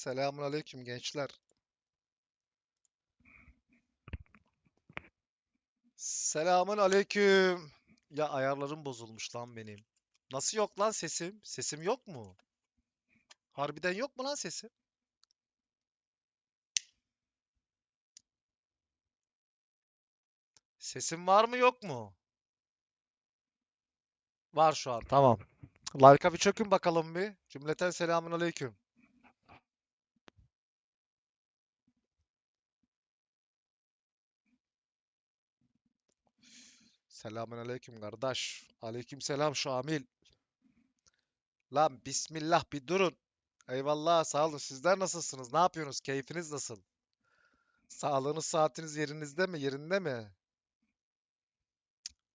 Selamun aleyküm gençler. Selamun aleyküm. Ya ayarlarım bozulmuş lan benim. Nasıl yok lan sesim? Sesim yok mu? Harbiden yok mu lan sesim? Sesim var mı yok mu? Var şu an. Tamam. Like'a bir çökün bakalım bir. Cümleten selamun aleyküm. Selamun aleyküm kardeş. Aleyküm selam Şamil. Lan bismillah bir durun. Eyvallah sağ olun. Sizler nasılsınız? Ne yapıyorsunuz? Keyfiniz nasıl? Sağlığınız saatiniz yerinizde mi? Yerinde mi?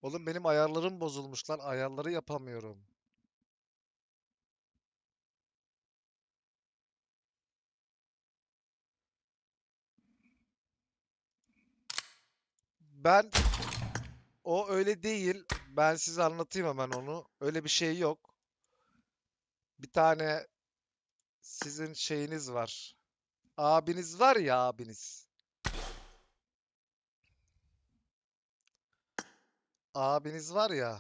Oğlum benim ayarlarım bozulmuş lan. Ayarları yapamıyorum. Ben o öyle değil. Ben size anlatayım hemen onu. Öyle bir şey yok. Bir tane sizin şeyiniz var. Abiniz var ya abiniz. Abiniz var ya.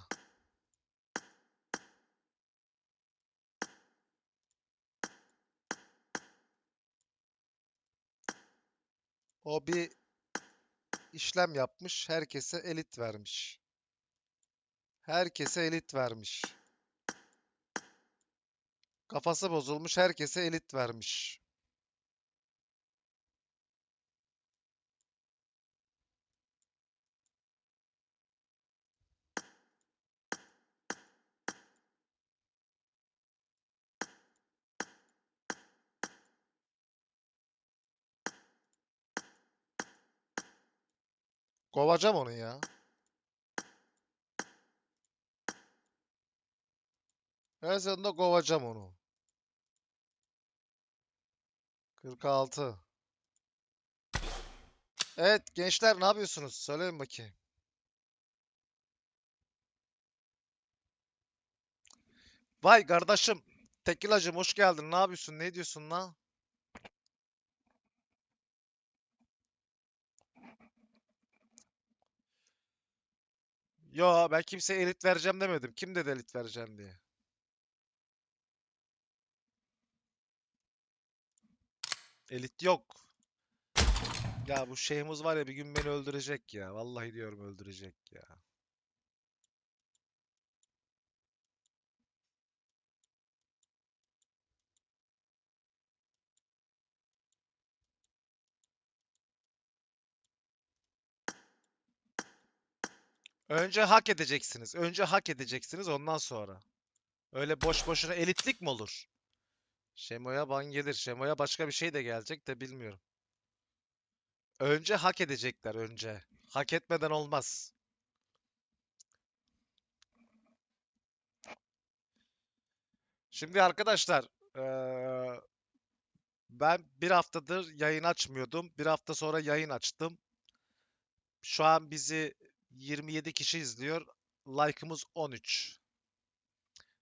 O bir işlem yapmış. Herkese elit vermiş. Herkese elit vermiş. Kafası bozulmuş. Herkese elit vermiş. Kovacağım onu ya. Her seferinde kovacağım onu. 46. Evet gençler ne yapıyorsunuz? Söyleyin bakayım. Vay kardeşim. Tekilacım hoş geldin. Ne yapıyorsun? Ne diyorsun lan? Yo ben kimseye elit vereceğim demedim. Kim dedi elit vereceğim diye. Elit yok. Ya bu şeyimiz var ya bir gün beni öldürecek ya. Vallahi diyorum öldürecek ya. Önce hak edeceksiniz. Önce hak edeceksiniz ondan sonra. Öyle boş boşuna elitlik mi olur? Şemo'ya ban gelir. Şemo'ya başka bir şey de gelecek de bilmiyorum. Önce hak edecekler önce. Hak etmeden olmaz. Şimdi arkadaşlar eee, ben bir haftadır yayın açmıyordum. Bir hafta sonra yayın açtım. Şu an bizi 27 kişi izliyor. Like'ımız 13.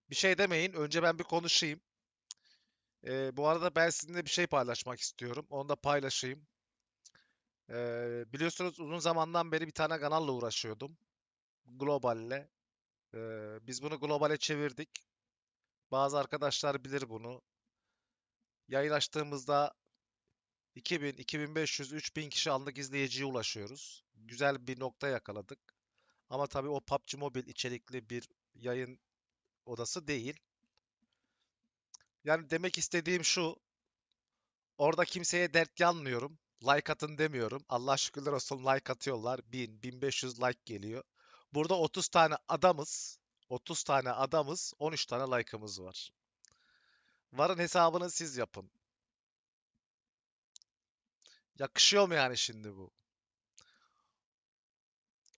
Bir şey demeyin. Önce ben bir konuşayım. Ee, bu arada ben sizinle bir şey paylaşmak istiyorum. Onu da paylaşayım. Ee, biliyorsunuz uzun zamandan beri bir tane kanalla uğraşıyordum. Global'le. Ee, biz bunu globale çevirdik. Bazı arkadaşlar bilir bunu. Yayın açtığımızda 2000, 2500, 3000 kişi anlık izleyiciye ulaşıyoruz. Güzel bir nokta yakaladık. Ama tabii o PUBG Mobile içerikli bir yayın odası değil. Yani demek istediğim şu. Orada kimseye dert yanmıyorum. Like atın demiyorum. Allah şükürler olsun like atıyorlar. 1000, 1500 like geliyor. Burada 30 tane adamız. 30 tane adamız. 13 tane like'ımız var. Varın hesabını siz yapın. Yakışıyor mu yani şimdi bu?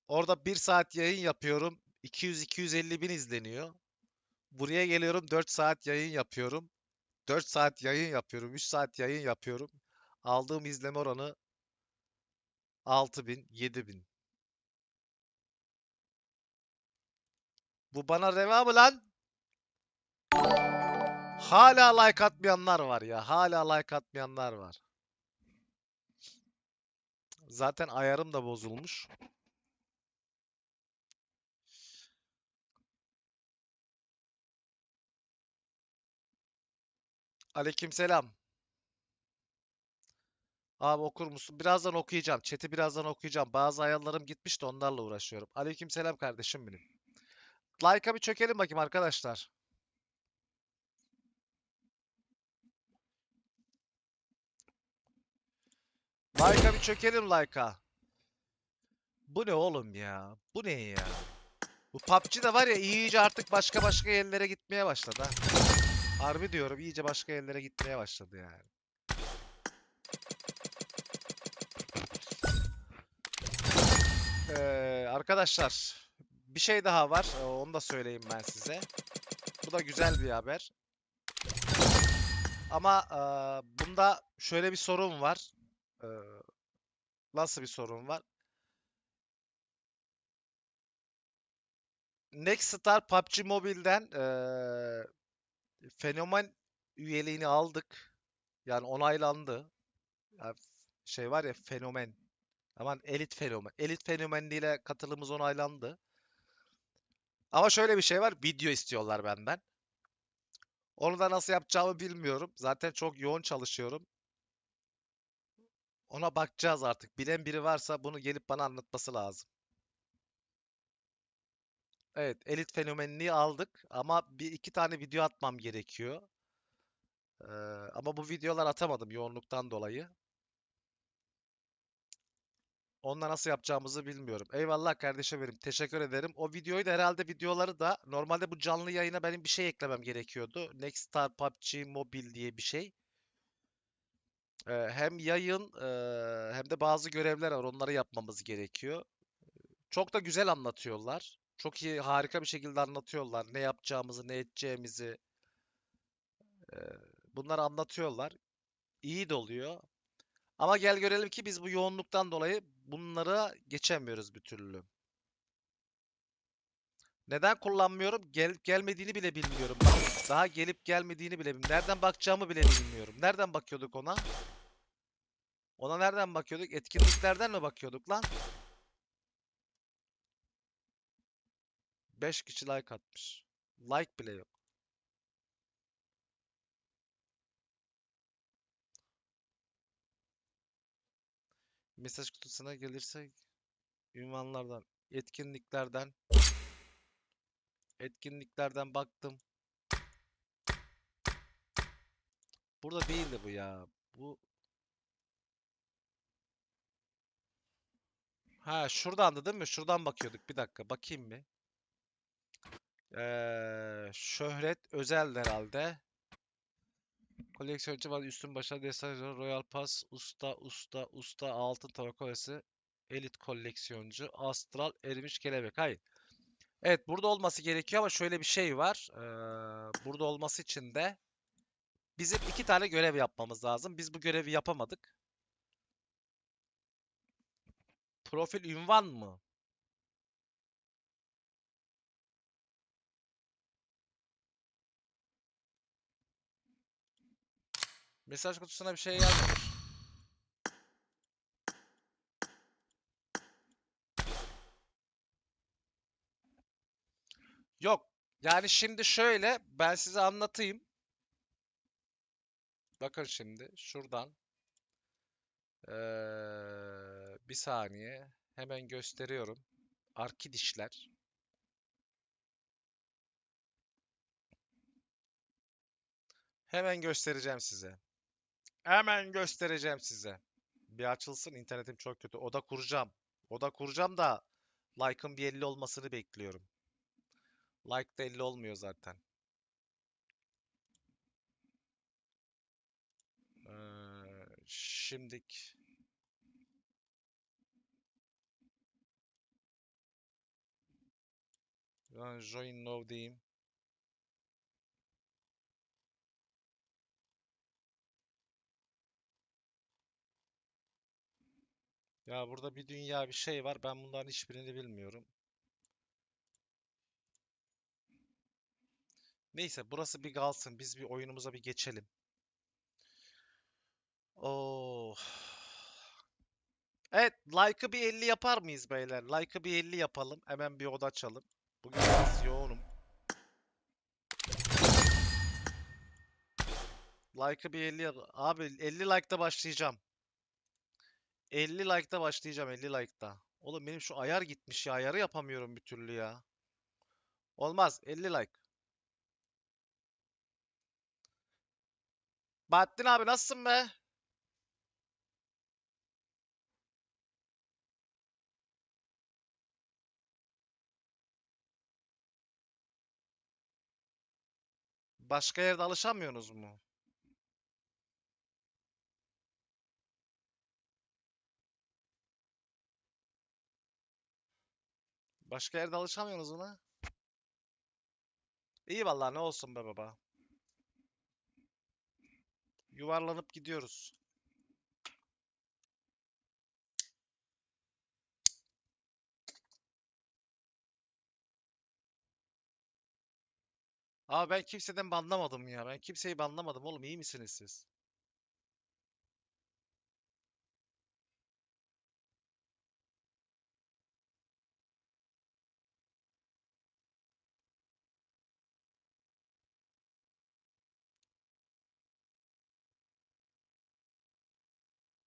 Orada 1 saat yayın yapıyorum. 200-250 bin izleniyor. Buraya geliyorum 4 saat yayın yapıyorum. 4 saat yayın yapıyorum. 3 saat yayın yapıyorum. Aldığım izleme oranı 6000, 7000. Bu bana reva mı lan? Hala like atmayanlar var ya. Hala like atmayanlar var. Zaten ayarım da bozulmuş. Aleykümselam. Abi okur musun? Birazdan okuyacağım. Chat'i birazdan okuyacağım. Bazı ayarlarım gitmiş de onlarla uğraşıyorum. Aleykümselam kardeşim benim. Like'a bir çökelim bakayım arkadaşlar. Like'a bir çökelim like'a. Bu ne oğlum ya? Bu ne ya? Bu PUBG de var ya iyice artık başka başka yerlere gitmeye başladı ha. Harbi diyorum iyice başka yerlere gitmeye başladı yani. Ee, arkadaşlar bir şey daha var. ee, Onu da söyleyeyim ben size. Bu da güzel bir haber. Ama ee, bunda şöyle bir sorun var. Ee, nasıl bir sorun var? Nextstar PUBG Mobile'den ee, fenomen üyeliğini aldık. Yani onaylandı. Ya şey var ya fenomen. Aman elit fenomen. Elit fenomenliğiyle katılımımız onaylandı. Ama şöyle bir şey var. Video istiyorlar benden. Onu da nasıl yapacağımı bilmiyorum. Zaten çok yoğun çalışıyorum. Ona bakacağız artık. Bilen biri varsa bunu gelip bana anlatması lazım. Evet, elit fenomenliği aldık ama bir iki tane video atmam gerekiyor. Ee, ama bu videolar atamadım yoğunluktan dolayı. Onunla nasıl yapacağımızı bilmiyorum. Eyvallah kardeşim benim. Teşekkür ederim. O videoyu da herhalde videoları da normalde bu canlı yayına benim bir şey eklemem gerekiyordu. Nextstar PUBG Mobile diye bir şey. Ee, hem yayın ee, hem de bazı görevler var. Onları yapmamız gerekiyor. Çok da güzel anlatıyorlar. Çok iyi, harika bir şekilde anlatıyorlar. Ne yapacağımızı, ne edeceğimizi. ee, bunları anlatıyorlar. İyi de oluyor. Ama gel görelim ki biz bu yoğunluktan dolayı bunları geçemiyoruz bir türlü. Neden kullanmıyorum? Gel gelmediğini bile bilmiyorum. Daha gelip gelmediğini bile bilmiyorum. Nereden bakacağımı bile bilmiyorum. Nereden bakıyorduk ona? Ona nereden bakıyorduk? Etkinliklerden mi bakıyorduk lan? 5 kişi like atmış. Like bile yok. Mesaj kutusuna gelirse ünvanlardan, etkinliklerden etkinliklerden baktım. Burada değildi bu ya. Bu Ha şuradandı değil mi? Şuradan bakıyorduk. Bir dakika bakayım bir. Ee, şöhret özel herhalde. Koleksiyoncu var. Üstün desaj var, Royal Pass. Usta, usta, usta. Altın tava kolesi. Elit koleksiyoncu. Astral. Erimiş kelebek. Hayır. Evet burada olması gerekiyor ama şöyle bir şey var. Ee, burada olması için de bizim iki tane görev yapmamız lazım. Biz bu görevi yapamadık. Profil ünvan mı? Mesaj kutusuna bir şey gelmemiş. Yok. Yani şimdi şöyle ben size anlatayım. Bakın şimdi şuradan. Ee, bir saniye. Hemen gösteriyorum. Arkidişler. Hemen göstereceğim size. Hemen göstereceğim size. Bir açılsın internetim çok kötü. Oda kuracağım. Oda kuracağım da like'ın bir 50 olmasını bekliyorum. Like da 50 olmuyor zaten. Ee, şimdik ben join now diyeyim. Ya burada bir dünya bir şey var. Ben bunların hiçbirini bilmiyorum. Neyse burası bir kalsın. Biz bir oyunumuza bir geçelim. Oh. Evet, like'ı bir 50 yapar mıyız beyler? Like'ı bir 50 yapalım. Hemen bir oda açalım. Bugün. Like'ı bir 50 yap- Abi 50 like'da başlayacağım. 50 like'da başlayacağım 50 like'da. Oğlum benim şu ayar gitmiş ya. Ayarı yapamıyorum bir türlü ya. Olmaz 50 like. Bahattin abi nasılsın be? Başka yerde alışamıyorsunuz mu? Başka yerde alışamıyorsunuz mu? İyi vallahi ne olsun be baba. Yuvarlanıp gidiyoruz. Abi ben kimseden banlamadım ya. Ben kimseyi banlamadım oğlum. iyi misiniz siz?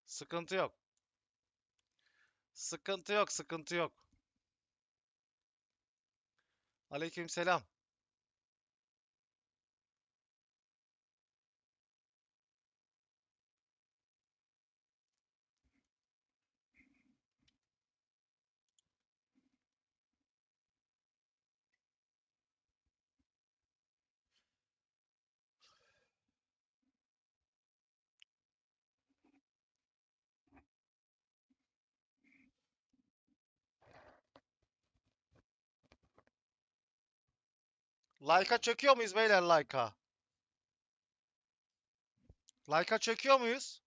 Sıkıntı yok. Sıkıntı yok, sıkıntı yok. Aleykümselam. Like'a çöküyor muyuz beyler like'a? Like'a çöküyor muyuz?